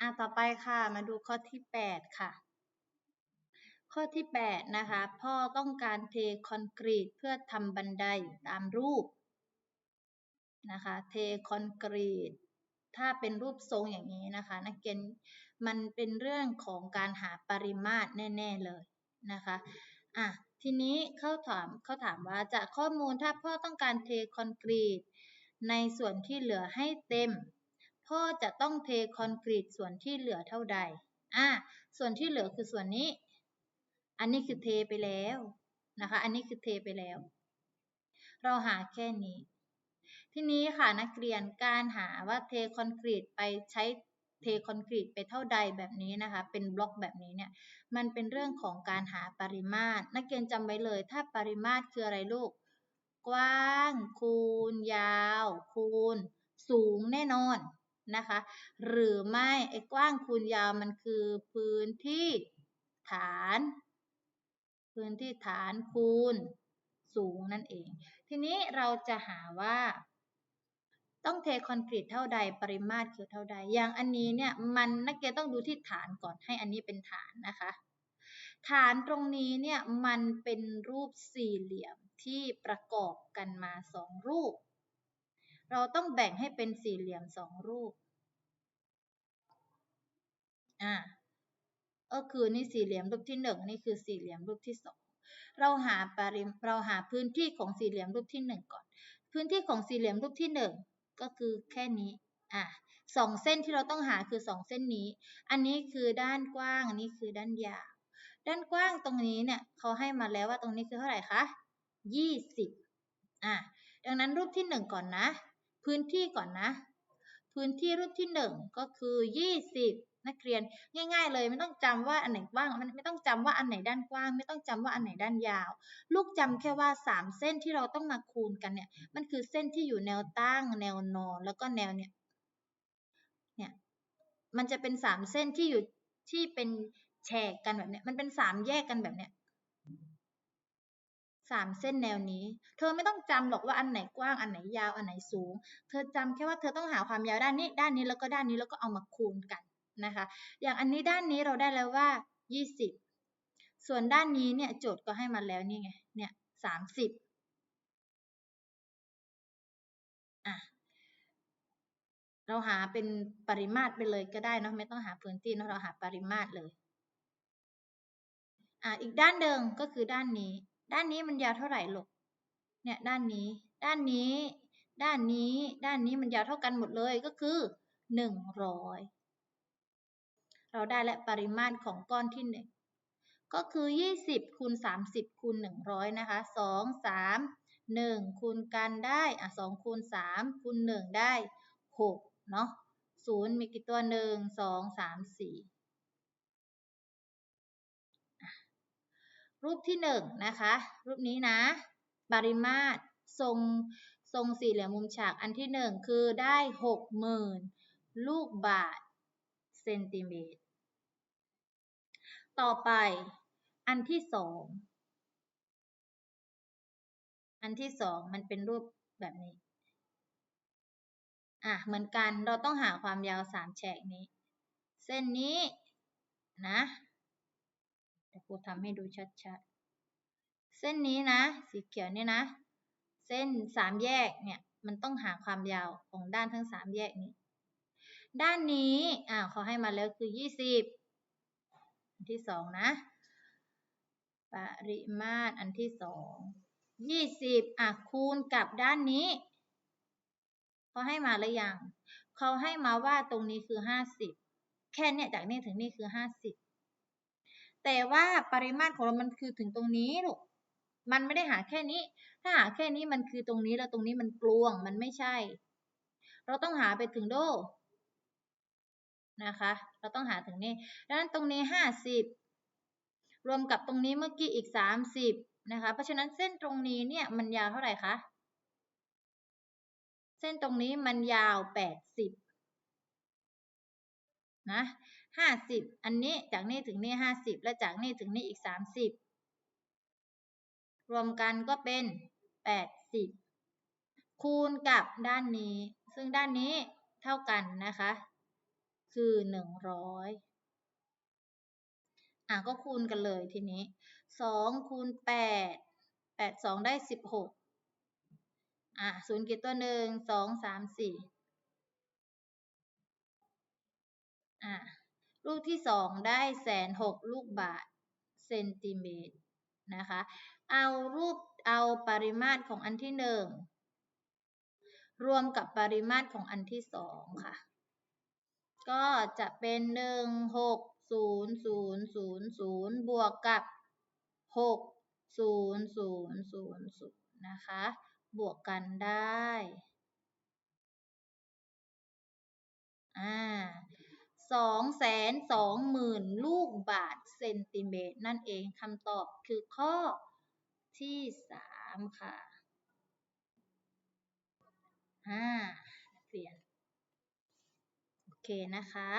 อะต่อไปค่ะมาดูข้อที่แปดค่ะ ข้อที่แปดนะคะ พ่อต้องการเทคอนกรีตเพื่อทำบันไดตามรูปนะคะ เทคอนกรีต ถ้าเป็นรูปทรงอย่างนี้นะคะ นักเรียนมันเป็นเรื่องของการหาปริมาตรแน่ๆเลยนะคะอะทีนี้เขาถามเขาถามว่าจากข้อมูลถ้าพ่อต้องการเทคอนกรีต ในส่วนที่เหลือให้เต็ม พ่อจะต้องเทคอนกรีตส่วนที่เหลือเท่าใด อะส่วนที่เหลือคือส่วนนี้ อันนี้คือเทไปแล้วนะคะ อันนี้คือเทไปแล้ว เราหาแค่นี้ ทีนี้ค่ะนักเรียนการหาว่าเทคอนกรีตไปใช้เทคอนกรีตไปเท่าใดแบบนี้นะคะ เป็นบล็อกแบบนี้เนี่ย มันเป็นเรื่องของการหาปริมาตร นักเรียนจำไว้เลย ถ้าปริมาตรคืออะไรลูก กว้าง คูณ ยาว คูณ สูงแน่นอน นะคะ หรือไม่ไอ้กว้างคูณยาวมันคือพื้นที่ฐาน พื้นที่ฐานคูณสูงนั่นเอง ทีนี้เราจะหาว่า ต้องเทคอนกรีตเท่าใดปริมาตรคือเท่าใด อย่างอันนี้เนี่ยมันนักเรียนต้องดูที่ฐานก่อนให้อันนี้เป็นฐานนะคะ ฐานตรงนี้เนี่ยมันเป็นรูปสี่เหลี่ยมที่ประกอบกันมาสองรูป เราต้องแบ่งให้เป็นสี่เหลี่ยมสองรูป อ่า ก็คือนี่สี่เหลี่ยมรูปที่หนึ่งนี่คือสี่เหลี่ยมรูปที่สองเราหาปริมเราหาพื้นที่ของสี่เหลี่ยมรูปที่หนึ่งก่อน พื้นที่ของสี่เหลี่ยมรูปที่หนึ่งก็คือแค่นี้ อะสองเส้นที่เราต้องหาคือสองเส้นนี้ อันนี้คือด้านกว้างอันนี้คือด้านยาว ด้านกว้างตรงนี้เนี่ยเขาให้มาแล้วว่าตรงนี้คือเท่าไหร่คะยี่สิบอะดังนั้นรูปที่หนึ่งก่อนนะ พื้นที่ก่อนนะ พื้นที่รูปที่หนึ่งก็คือยี่สิบนักเรียนง่าย ๆ เลยไม่ต้องจำว่าอันไหนกว้างมันไม่ต้องจำว่าอันไหนด้านกว้าง ไม่ต้องจำว่าอันไหนด้านยาว ลูกจำแค่ว่าสามเส้นที่เราต้องมาคูณกันเนี่ยมันคือเส้นที่อยู่แนวตั้ง แนวนอนแล้วก็แนวเนี่ยเนี่ยมันจะเป็นสามเส้นที่อยู่ที่เป็นแฉกกันแบบเนี้ยมันเป็นสามแยกกันแบบเนี้ย สามเส้นแนวนี้ เธอไม่ต้องจำหรอกว่าอันไหนกว้าง อันไหนยาว อันไหนสูง เธอจำแค่ว่าเธอต้องหาความยาวด้านนี้ ด้านนี้แล้วก็ด้านนี้แล้วก็เอามาคูณกันนะคะ อย่างอันนี้ด้านนี้เราได้แล้วว่า 20 ส่วนด้านนี้เนี่ยโจทย์ก็ให้มาแล้วนี่ไง เนี่ย30อะ เราหาเป็นปริมาตรไปเลยก็ได้นะไม่ต้องหาพื้นที่นะเราหาปริมาตรเลย อะ อีกด้านเดิมก็คือด้านนี้ ด้านนี้มันยาวเท่าไหร่ลูกเนี่ยด้านนี้ ด้านนี้ ด้านนี้ ด้านนี้มันยาวเท่ากันหมดเลยก็คือ100 เราได้และปริมาตรของก้อนที่ 1 ก็คือ 20คูณ30คูณ100 นะคะ 2 3 1คูณกันได้อะ2คูณ3คูณ1ได้ 6 เนาะ0มีกี่ตัว 1 2 3 4 รูปที่1นนะคะ รูปนี้นะ ปริมาตรทรงทรงสี่เหลี่ยมมุมฉากอันที่ 1 คือได้ 60,000 ลูกบาทเซนติเมตร ต่อไปอันที่สองอันที่สองมันเป็นรูปแบบนี้ อะ เหมือนกันเราต้องหาความยาวสามแฉกนี้ เส้นนี้นะ เดี๋ยวครูทำให้ดูชัดๆ เส้นนี้นะ สีเขียวนี่นะ เส้นสามแยกเนี่ย มันต้องหาความยาวของด้านทั้งสามแยกนี้ ด้านนี้ อ่าเขาให้มาแล้วคือ 20 อันที่สองนะ ปริมาตรอันที่สอง20อะคูณกับด้านนี้ เขาให้มาหรือยัง เขาให้มาว่าตรงนี้คือ50แค่เนี่ยจากนี่ถึงนี่คือ50 แต่ว่าปริมาตรของเรามันคือถึงตรงนี้ลูกมันไม่ได้หาแค่นี้ ถ้าหาแค่นี้มันคือตรงนี้แล้วตรงนี้มันกลวง มันไม่ใช่ เราต้องหาไปถึงโดนะคะ เราต้องหาถึงนี่ดังนั้นตรงนี้ 50 รวมกับตรงนี้เมื่อกี้อีก 30 นะคะ เพราะฉะนั้นเส้นตรงนี้เนี่ยมันยาวเท่าไหร่คะ เส้นตรงนี้มันยาว 80 นะ 50อันนี้จากนี่ถึงนี่50และจากนี่ถึงนี่อีก30รวมกันก็เป็น80คูณกับด้านนี้ ซึ่งด้านนี้เท่ากันนะคะ คือหนึ่งร้อยอะก็คูณกันเลยทีนี้สองคูณแปดแปดสองได้สิบหกอะศูนย์กี่ตัวหนึ่งสองสามสี่อะ ลูกที่สองได้แสนหกลูกบาทเซนติเมตรนะคะ เอารูปเอาปริมาตรของอันที่หนึ่งรวมกับปริมาตรของอันที่สองค่ะ ก็จะเป็นหนึ่งหกศูนย์ศูนย์ศูนย์ศูนย์บวกกับหกศูนย์ศูนย์ศูนย์ศูนย์นะคะ บวกกันได้ อ่า สองแสนสองหมื่นลูกบาทเซนติเมตรนั่นเองคำตอบคือข้อที่สามค่ะอ่าเปลี่ยน โอเคนะคะ